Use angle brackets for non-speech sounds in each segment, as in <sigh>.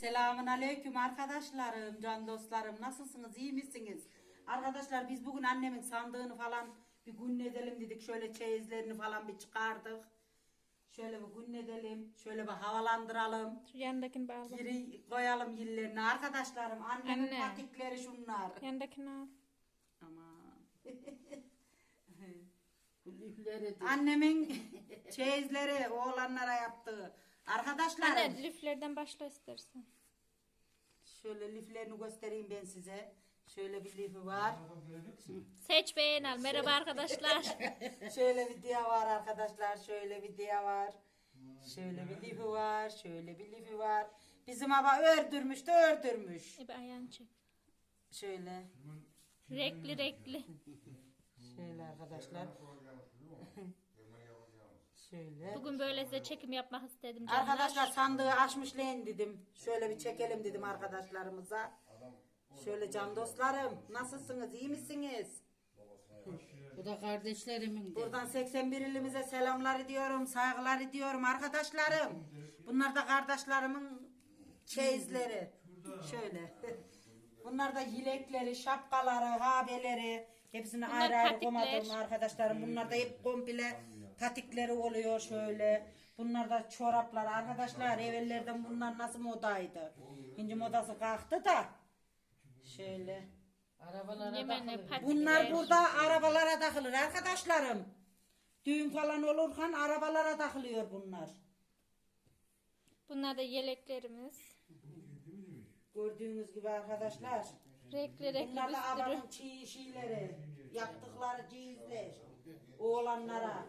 Selamun aleyküm arkadaşlarım, can dostlarım. Nasılsınız, iyi misiniz? Arkadaşlar biz bugün annemin sandığını falan bir gün edelim dedik. Şöyle çeyizlerini falan bir çıkardık. Şöyle bir gün edelim. Şöyle bir havalandıralım. Şu yandakini bağla. Geri koyalım yıllarını. Arkadaşlarım annemin Anne. patikleri şunlar. Yandakini al. Aman. <laughs> Annemin <laughs> çeyizleri oğlanlara yaptığı. Arkadaşlar Anne liflerden başla istersen. şöyle liflerini göstereyim ben size. Şöyle bir lifi var. Seç beğen al. Merhaba arkadaşlar. <laughs> Şöyle bir diye var arkadaşlar. Şöyle bir diye var. Şöyle bir lifi var. Şöyle bir lifi var. Bizim baba ördürmüş de ördürmüş. E bir ayağını çek. Şöyle. Renkli renkli. Şöyle arkadaşlar. Şöyle. Bugün böyle size çekim yapmak istedim canlar. Arkadaşlar sandığı açmışlayın dedim. Şöyle bir çekelim dedim arkadaşlarımıza. Şöyle can dostlarım. Nasılsınız? iyi misiniz? Bu da kardeşlerimin de. Buradan 81 ilimize selamlar ediyorum, saygılar ediyorum arkadaşlarım. Bunlar da kardeşlerimin çeyizleri. Şöyle. <laughs> Bunlar da yilekleri, şapkaları, habeleri. Hepsini Bunlar ayrı ayrı patikler. koymadım arkadaşlarım. Bunlar da hep komple patikleri oluyor şöyle. Bunlar da çoraplar. Arkadaşlar evvellerden bunlar nasıl modaydı? Şimdi modası kalktı da. Şöyle. Arabalara takılır. Bunlar burada arabalara takılır arkadaşlarım. Düğün falan olurken arabalara takılıyor bunlar. Bunlar da yeleklerimiz. Gördüğünüz gibi arkadaşlar. Renkli renkli Bunlar bir da sürü. adamın çiğ şeyleri. Yaptıkları cihizler. Oğlanlara.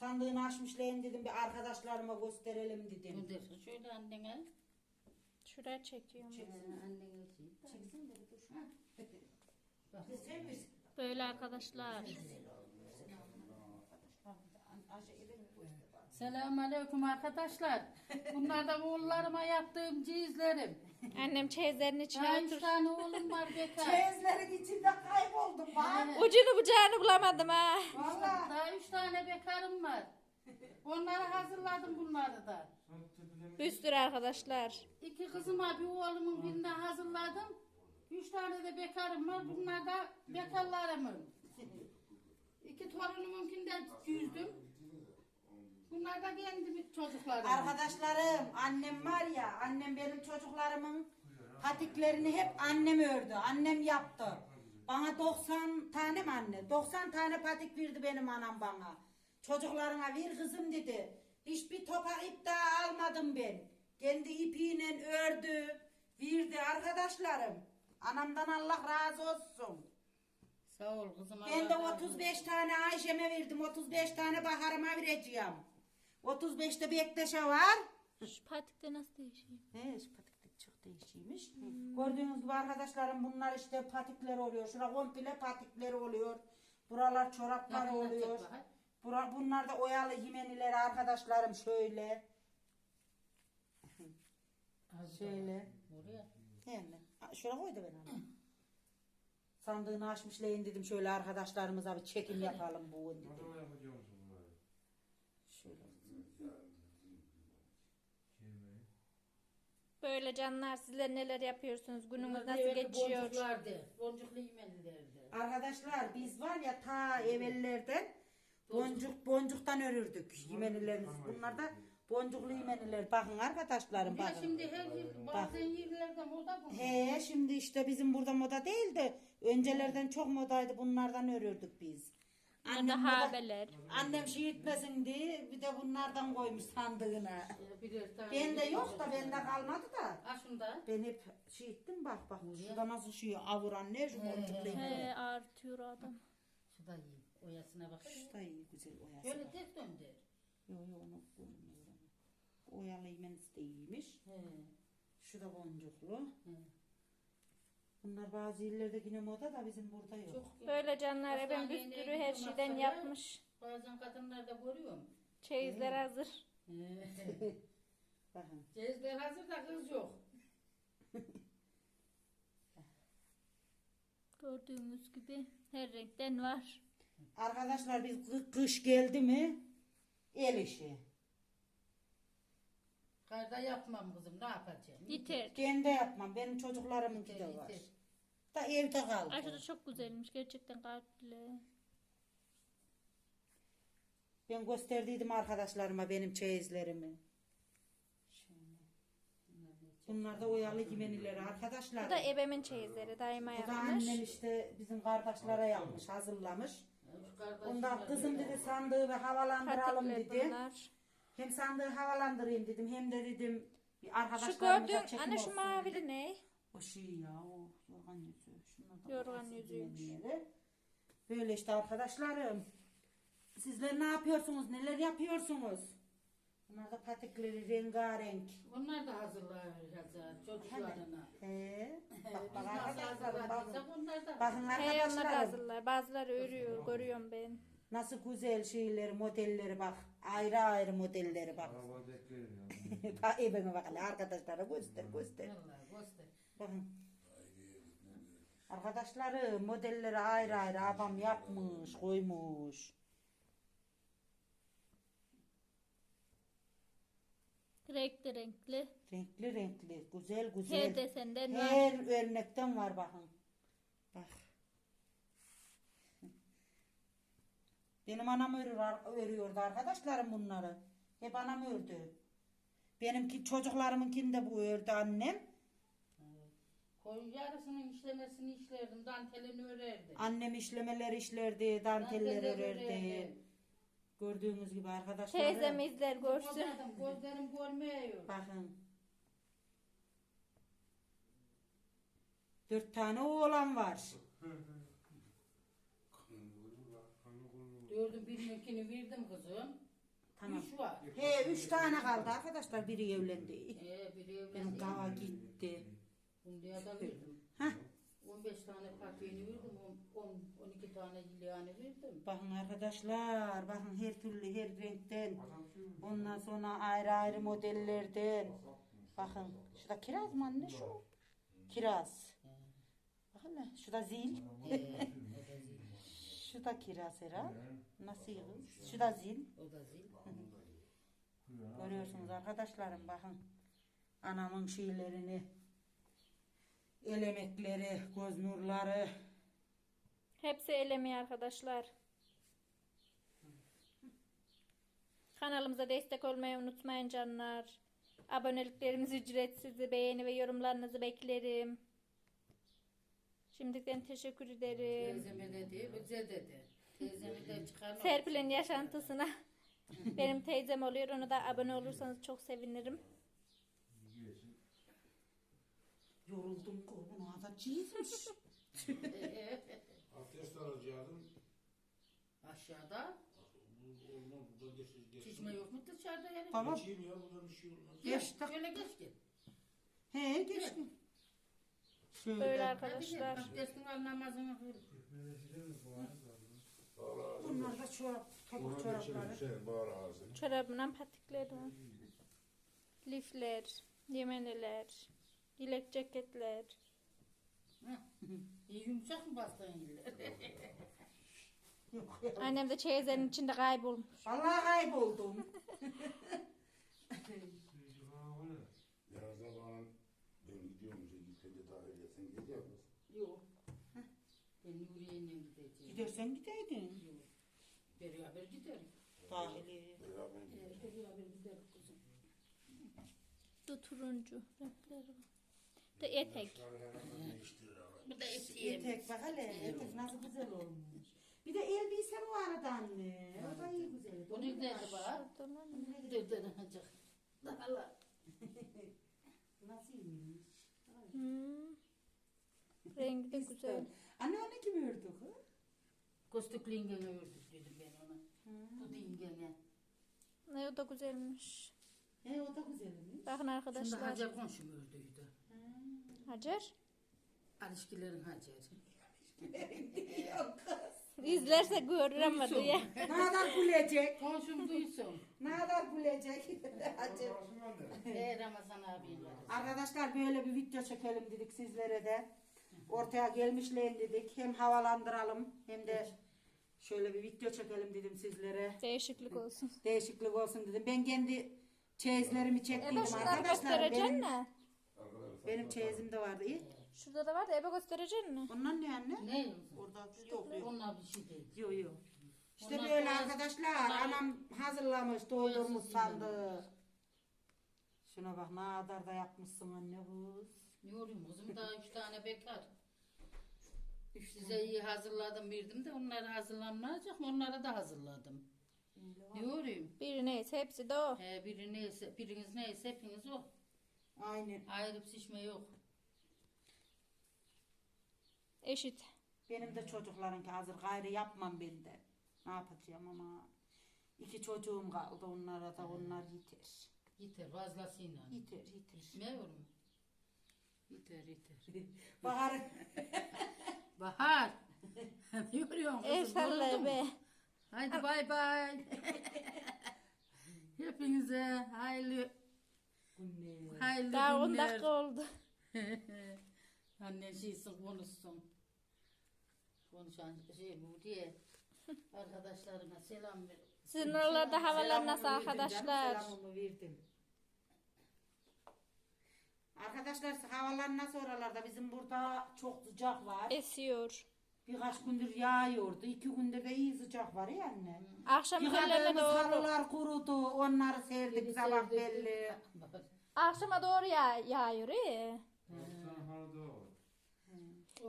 Sandığını açmışlayın dedim bir arkadaşlarıma gösterelim dedim. Gönder. Şöyle annene. Şuraya çekiyorum. Ee, Annene çeksin de bir dur. Ha. Sen misin? Böyle arkadaşlar. Selamun aleyküm arkadaşlar. Bunlar da oğullarıma yaptığım cihizlerim. Annem çeyizlerin içine Daha üç otur. tane oğlum var <laughs> bekar. Çeyizlerin içinde kayboldum bak. Ucunu bucağını bulamadım ha. Valla. Daha üç tane bekarım var. Onları hazırladım bunları da. Bir sürü arkadaşlar. İki kızıma bir oğlumun birini hazırladım. Üç tane de bekarım var. Bunlar da bekarlarımın. İki torunumunkini de yüzdüm. Bunlar da kendi çocuklarım. Arkadaşlarım annem var ya annem benim çocuklarımın patiklerini hep annem ördü. Annem yaptı. Bana 90 tane mi anne? 90 tane patik verdi benim anam bana. Çocuklarına ver kızım dedi. Hiçbir topak ip daha almadım ben. Kendi ipiyle ördü. Verdi arkadaşlarım. Anamdan Allah razı olsun. Sağ ol kızım. Ben de Allah razı olsun. 35 tane Ayşe'me verdim. 35 tane Bahar'ıma vereceğim. 35'te Bektaş'a var. Şu patikte nasıl değişiyor? He, şu patiklik çok değişiymiş. Gördüğünüz gibi arkadaşlarım bunlar işte patikleri oluyor. Şura komple patikleri oluyor. Buralar çoraplar oluyor. Bura, bunlar da oyalı yemenileri arkadaşlarım şöyle. Şöyle. Buraya. Hemen. Ha, Şuraya koy da ben onu. Sandığını açmışlayın dedim şöyle arkadaşlarımıza bir çekim yapalım bu dedim. Şöyle. Böyle canlar sizler neler yapıyorsunuz? Gününüz nasıl geçiyor? Boncuklardı. Boncuklu yemelilerdi. Arkadaşlar biz var ya ta evvellerden boncuk boncuktan örürdük yemenilerimiz. Bunlar da boncuklu yemeniler. Bakın arkadaşlarım de bakın. şimdi her yer, bazen yerlerde moda bu. He şimdi işte bizim burada moda değil de öncelerden çok modaydı bunlardan örürdük biz. Bunlar da moda- habeler. Annem şey etmesin diye bir de bunlardan koymuş sandığına. Birer tane. Bende yok da bende kalmadı da. Ha şunda. Ben hep şey ettim bak bak. Şurada nasıl şey avuran ne şu boncuklu He artıyor adam. Şu da iyi. Oyasına bak. Şu da iyi güzel oyası. Şöyle ters döndür. Yok yok onu koymuyorum. Oyalı yemeniz de iyiymiş. He. Şu da boncuklu. He. Bunlar bazı illerde yine moda da bizim burada yok. Çok Böyle canlar ben bir Hastaneye sürü gidiyorum her şeyden yapmış. Bazen kadınlarda görüyorum. Çeyizler hazır. He. <laughs> Bakın. Cezler hazır da kız yok. <laughs> Gördüğümüz gibi her renkten var. Arkadaşlar biz kı- kış geldi mi el işi. Karda yapmam kızım ne yapacağım? Yeter. Ben de yapmam. Benim çocuklarımınki de var. Yeter. Da evde kaldı. Aşırı çok güzelmiş. Gerçekten kalpli. Ben gösterdiydim arkadaşlarıma benim çeyizlerimi. Bunlar da oyalı gimenileri arkadaşlar. Bu da ebemin çeyizleri. Daima Bu da yapmış. annem işte bizim kardeşlere yapmış, hazırlamış. Ondan kızım dedi sandığı ve havalandıralım dedi. bunlar. Hem sandığı havalandırayım dedim hem de dedim bir Şu arkadaşlarımıza gördüğün çekim anne şu olsun mavili ne? O şey ya o yorgan yüzü. Yorgan yüzüymüş. Böyle işte arkadaşlarım. Sizler ne yapıyorsunuz? Neler yapıyorsunuz? Bunlar da patikleri rengarenk. Bunlar da hazırlar hazır çocuklarına. He. Bak bak bakın. onlar da Bakın onlar da arkadaşlarım. hazırlar. Bazıları örüyor. Görüyorum ben. Nasıl güzel şeyleri, modelleri bak. Ayrı ayrı modelleri bak. Araba beklerim ya. Bak hele arkadaşlara göster göster. Vallahi göster. Bakın. Arkadaşları modelleri ayrı ayrı abam yapmış, koymuş. Renkli renkli. Renkli renkli, güzel güzel. Her desenden var. Her örnekten var bakın. Bak. Benim anam örüyordu arkadaşlarım bunları. Hep anam ördü. Benimki çocuklarımınkini de bu ördü annem. Koyun yarısının işlemesini işlerdim. Dantelini örerdim. Annem işlemeler işlerdi, danteller örerdi. Gördüğünüz gibi arkadaşlar. Teyzem izler görsün. Gözlerim, gözlerim görmüyor. Bakın. Dört tane oğlan var. Dördün birininkini verdim kızım. Tamam. Üç var. He üç tane kaldı arkadaşlar. Biri evlendi. Ee, biri Benim evlendi. daha gitti. Da verdim. Heh. 15 tane patiğini verdim. 10, 10, 12 tane yileğini verdim. Bakın arkadaşlar. Bakın her türlü her renkten. Ondan sonra ayrı ayrı modellerden. Bakın. Şu da kiraz mı anne şu? Kiraz. Bakın ne? Şu da zil. Ee, Şu da kiraz herhalde. Nasıl kız? Şu da zil. o da zil. Görüyorsunuz arkadaşlarım bakın. Anamın şeylerini. El emekleri, göz nurları. Hepsi elemi arkadaşlar. Kanalımıza destek olmayı unutmayın canlar. Aboneliklerimiz ücretsiz. Beğeni ve yorumlarınızı beklerim. Şimdiden teşekkür ederim. Teyzeme dedi, bize dedi. Teyzemi de çıkarmak. Serpil'in yaşantısına benim teyzem oluyor. Ona da abone olursanız çok sevinirim. Yoruldum bunu da çizmiş. Abdest alacaktım. Aşağıda. Olmaz burada geçir geçir. Çişme yok mu dışarıda yani? Tamam. Geçeyim ya buradan bir şey olmaz. Geçti. Şöyle geç git. He geçti. Şöyle. Böyle arkadaşlar. git. Abdestini al namazını kıl. Bunlar da çorap, topuk çorapları. ağzını. Çorabından patiklerim. Lifler, yemeneler, dilek ceketler. <laughs> İyi yumuşak mı? Yok ya. Annem de çeyizlerin içinde kaybolmuş. Vallahi kayboldum. Birazdan bana ben gidiyorum işte gitmedi dahil etsen gidiyor musun? Yok. Ben Nuriye'yle gideceğim. Gidersen gideydin. Yok. Beraber giderim. Dahili. Beraber Ee, Beraber giderim kızım. Bu turuncu renkleri. Bu da etek. Bu da etiyem. Etek bak hele. Etek nasıl güzel olmuş. Bir de elbise vardı anne. O da iyi güzel. Ne dedi bak? Şuradan Dövden acık. Allah. Nasıl iyiymiş. Hmm. Rengi de güzel. Anne anne kim ördü kız? Kostuk lingene ördük dedim ben ona. Bu dingene. Ne o da güzelmiş. He o da güzelmiş. Bakın Şimdi arkadaşlar. Hacer komşum ördüydü. Hacer. Alışkilerin Hacer'i. Yok kız. İzlerse görür ama Duysun. diye. Ne kadar gülecek? Komşum duysun. Ne kadar gülecek? Hadi. Ee Ramazan abiyle. Arkadaşlar böyle bir video çekelim dedik sizlere de. Ortaya gelmişleyin dedik. Hem havalandıralım hem de şöyle bir video çekelim dedim sizlere. Değişiklik olsun. Değişiklik olsun dedim. Ben kendi Çeyizlerimi çektiydim şunları arkadaşlar. göstereceksin Benim, mi? Benim çeyizim de vardı. İyi. Şurada da var da ebe göstereceksin mi? Ondan ne anne? Ne? Orada yok yok. Onlar bir şey değil. Yok yok. İşte Onlar böyle arkadaşlar. onlar- Anam hazırlamış, doldurmuş sandığı. Şuna bak ne kadar da yapmışsın anne kız. Ne olayım kızım daha üç tane bekar. Size iyi hazırladım verdim de onları hazırlanmayacak mı? Onlara da hazırladım. Ne olayım? Biri neyse hepsi de o. He, biri neyse, biriniz neyse hepiniz o. Aynen. Ayrıp şişme yok. Eşit. Benim de çocuklarınki hazır. Gayrı yapmam ben de. Ne yapacağım ama. İki çocuğum kaldı. Onlara da onlar yeter. Yeter fazlasıyla. Yeter yeter. Ne oğlum? Yeter yeter. <laughs> Bahar. <laughs> Bahar. <laughs> yoruyorsun kızım? mu? ebe. Haydi bay bay. Hepinize hayırlı. Hayırlı Daha 10 günler. dakika oldu. <laughs> Anne şeysin konuşsun. Konuşan şey bu diye. Arkadaşlarına selam ver. Sizin oralarda havalar Selamımı nasıl verdim canım, arkadaşlar? Selamımı verdim. Arkadaşlar havalar nasıl oralarda? Bizim burada çok sıcak var. Esiyor. Birkaç gündür yağıyordu. iki gündür de iyi sıcak var ya anne. Akşam körlerine Yıkadığımız doğru. halılar kurudu. Onları serdik sabah belli. Akşama doğru yağ, yağıyor iyi.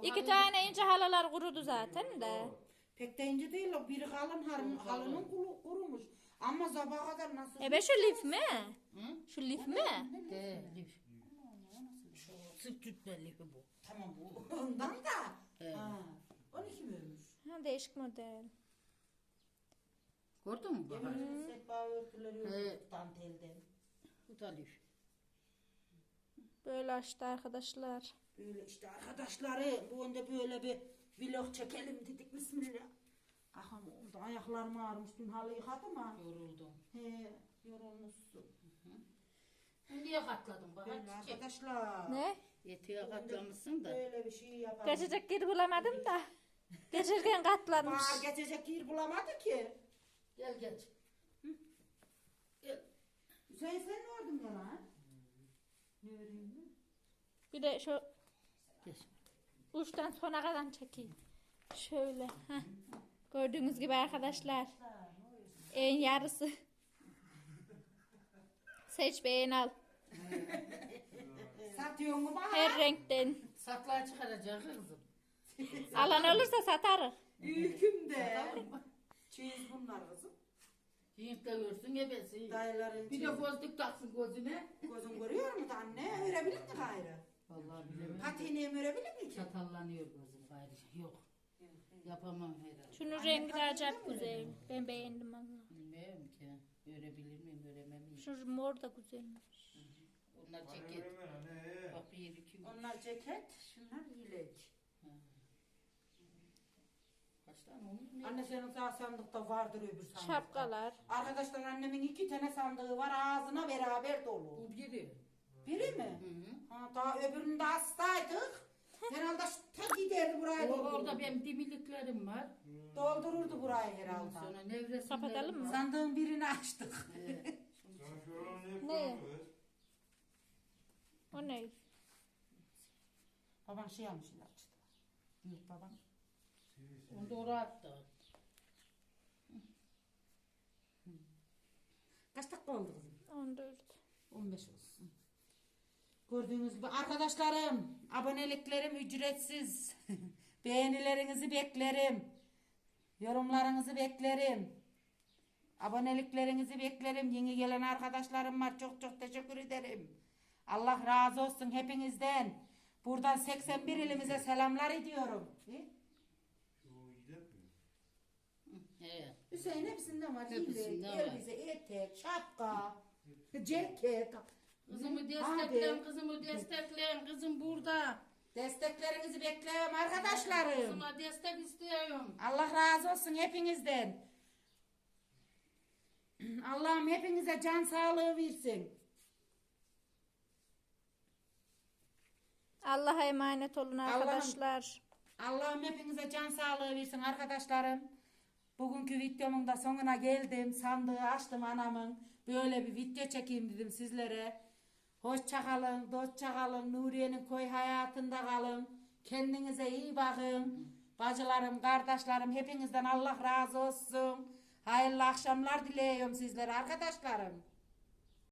İki tane ince halalar kurudu zaten de. Pek de ince değil o. Biri kalın halının, halının kuru- kurumuş. Ama sabaha kadar nasıl? Ebe şu lif mi? Hı? Şu lif mi? De, lif. Şu sırt tütme lifi bu. Tamam bu. Ondan da. Evet. Ha. 12 bölmüş. Ha, değişik model. Gördün mü Bahar? Yemin sehpa örtüleri ördük Evet. dantelden. Bu da lif. Böyle açtı arkadaşlar. Böyle işte arkadaşları bu önde böyle bir vlog çekelim dedik bismillah. Aha oldu ayaklarım ağrımış dün halı yıkadım ha. Yoruldum. He yorulmuşsun. Niye katladın Bahar? Böyle Çiçek. arkadaşlar. Ne? Yetiye katlamışsın da. Böyle bir şey yapalım. Geçecek yer bulamadım da. <laughs> Geçerken katlanmış. Bana geçecek yer bulamadı ki. Gel geç. Gel. Hüseyin sen ne ördün ya lan? Ne öreyim mi? Bir de şu Geç. uçtan sona kadar çekeyim. Şöyle. heh. Gördüğünüz gibi arkadaşlar. En yarısı. Seç beğen al. Satıyor mu bana? Her renkten. Saklar çıkaracak kızım. Alan olursa satarız. Ülküm de. Çeyiz bunlar kızım. Yiğit de görsün ebesi. Dayıların Bir de çeyizi. gözlük taksın gözüne. Gözün görüyor mu da anne? Örebilir mi gayrı? Vallahi bilemedim. Patiğini örebilir mi ki? Çatallanıyor gözüm gayrı. Yok. Yapamam herhalde. Şunun rengi de acayip güzel. Ben beğendim valla. Bilmiyorum ki. Örebilir miyim, öremem miyim? Şu mor da güzelmiş. Onlar ceket. İki üç. Onlar ceket, şunlar yelek. Kaç tane onun ne? Anne senin sağ sandıkta vardır öbür sandıkta. Şapkalar. Arkadaşlar annemin iki tane sandığı var ağzına beraber dolu. Bu biri. Biri mi? Hı hı. Ha, daha öbüründe hastaydık. Herhalde şu ta giderdi burayı O, orada benim dimiliklerim var. Doldururdu burayı herhalde. Sonra nevresimlerim Kapatalım mı? Sandığın birini açtık. Evet. Ne? <laughs> O ne? Baban şey almış ilaçtı. Büyük babam. Onu oraya attı. Kaç dakika oldu kızım? 14. 15 olsun. Gördüğünüz gibi arkadaşlarım, aboneliklerim ücretsiz. <laughs> Beğenilerinizi beklerim. Yorumlarınızı beklerim. Aboneliklerinizi beklerim. Yeni gelen arkadaşlarım var. Çok çok teşekkür ederim. Allah razı olsun hepinizden. Buradan 81 ilimize selamlar ediyorum. Ne? Evet. Hüseyin hepsinden var. Hepsinden Hepsinden var. elbise, etek, şapka, ceket. Kızımı destekleyin, kızımı destekleyin. Kızım burada. Desteklerinizi bekliyorum arkadaşlarım. Kızıma destek istiyorum. Allah razı olsun hepinizden. Allah'ım hepinize can sağlığı versin. Allah'a emanet olun arkadaşlar. Allah'ım hepinize can sağlığı versin arkadaşlarım. Bugünkü videomun da sonuna geldim. Sandığı açtım anamın. böyle bir video çekeyim dedim sizlere. Hoşça kalın, dostça kalın, Nuriye'nin koy hayatında kalın. Kendinize iyi bakın. Bacılarım, kardeşlerim hepinizden Allah razı olsun. Hayırlı akşamlar diliyorum sizlere arkadaşlarım.